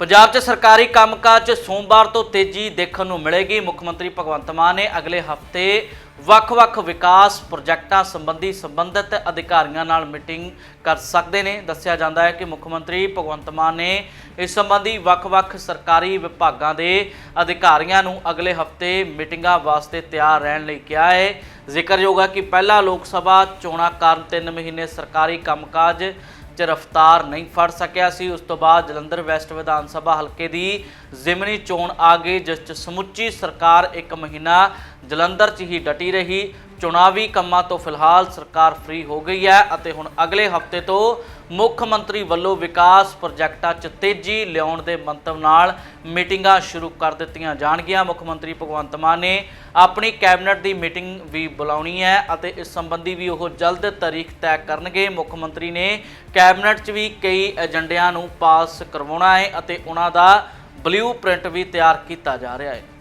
ਪੰਜਾਬ 'ਚ ਸਰਕਾਰੀ ਕੰਮਕਾਜ 'ਚ ਸੋਮਵਾਰ ਤੋਂ ਤੇਜ਼ੀ ਦੇਖਣ ਨੂੰ ਮਿਲੇਗੀ। ਮੁੱਖ ਮੰਤਰੀ ਭਗਵੰਤ ਮਾਨ ਨੇ ਅਗਲੇ ਹਫ਼ਤੇ ਵੱਖ-ਵੱਖ ਵਿਕਾਸ ਪ੍ਰੋਜੈਕਟਾਂ ਸੰਬੰਧੀ ਸੰਬੰਧਿਤ ਅਧਿਕਾਰੀਆਂ ਨਾਲ ਮੀਟਿੰਗ ਕਰ ਸਕਦੇ ਨੇ। ਦੱਸਿਆ ਜਾਂਦਾ ਹੈ ਕਿ ਮੁੱਖ ਮੰਤਰੀ ਭਗਵੰਤ ਮਾਨ ਨੇ ਇਸ ਸੰਬੰਧੀ ਵੱਖ-ਵੱਖ ਸਰਕਾਰੀ ਵਿਭਾਗਾਂ ਦੇ ਅਧਿਕਾਰੀਆਂ ਨੂੰ ਅਗਲੇ ਹਫ਼ਤੇ ਮੀਟਿੰਗਾਂ ਵਾਸਤੇ ਤਿਆਰ ਰਹਿਣ ਲਈ ਕਿਹਾ ਹੈ। ਜ਼ਿਕਰਯੋਗ ਹੈ ਕਿ ਪਹਿਲਾ ਲੋਕ ਸਭਾ ਚੋਣਾਂ ਕਾਰਨ 3 ਮਹੀਨੇ ਸਰਕਾਰੀ ਕੰਮਕਾਜ ਚ ਰਫਤਾਰ ਨਹੀਂ ਫੜ ਸਕਿਆ ਸੀ। ਉਸ ਤੋਂ ਬਾਅਦ ਜਲੰਧਰ ਵੈਸਟ ਵਿਧਾਨ ਸਭਾ ਹਲਕੇ ਦੀ ਜ਼ਿਮਨੀ ਚੋਣ ਆ ਗਈ, ਜਿਸ ਚ ਸਮੁੱਚੀ ਸਰਕਾਰ ਇੱਕ ਮਹੀਨਾ ਜਲੰਧਰ 'ਚ ਹੀ ਡਟੀ ਰਹੀ। ਚੁਣਾਵੀ ਕੰਮਾਂ ਤੋਂ ਫਿਲਹਾਲ ਸਰਕਾਰ ਫ੍ਰੀ ਹੋ ਗਈ ਹੈ ਅਤੇ ਹੁਣ ਅਗਲੇ ਹਫ਼ਤੇ ਤੋਂ ਮੁੱਖ ਮੰਤਰੀ ਵੱਲੋਂ ਵਿਕਾਸ ਪ੍ਰੋਜੈਕਟਾਂ 'ਚ ਤੇਜ਼ੀ ਲਿਆਉਣ ਦੇ ਮੰਤਵ ਨਾਲ ਮੀਟਿੰਗਾਂ ਸ਼ੁਰੂ ਕਰ ਦਿੱਤੀਆਂ ਜਾਣਗੀਆਂ। ਮੁੱਖ ਮੰਤਰੀ ਭਗਵੰਤ ਮਾਨ ਨੇ ਆਪਣੀ ਕੈਬਨਿਟ ਦੀ ਮੀਟਿੰਗ ਵੀ ਬੁਲਾਉਣੀ ਹੈ ਅਤੇ ਇਸ ਸੰਬੰਧੀ ਵੀ ਉਹ ਜਲਦ ਤਾਰੀਖ ਤੈਅ ਕਰਨਗੇ। ਮੁੱਖ ਮੰਤਰੀ ਨੇ ਕੈਬਨਿਟ 'ਚ ਵੀ ਕਈ ਏਜੰਡਿਆਂ ਨੂੰ ਪਾਸ ਕਰਵਾਉਣਾ ਹੈ ਅਤੇ ਉਹਨਾਂ ਦਾ ਬਲੂ ਪ੍ਰਿੰਟ ਵੀ ਤਿਆਰ ਕੀਤਾ ਜਾ ਰਿਹਾ ਹੈ।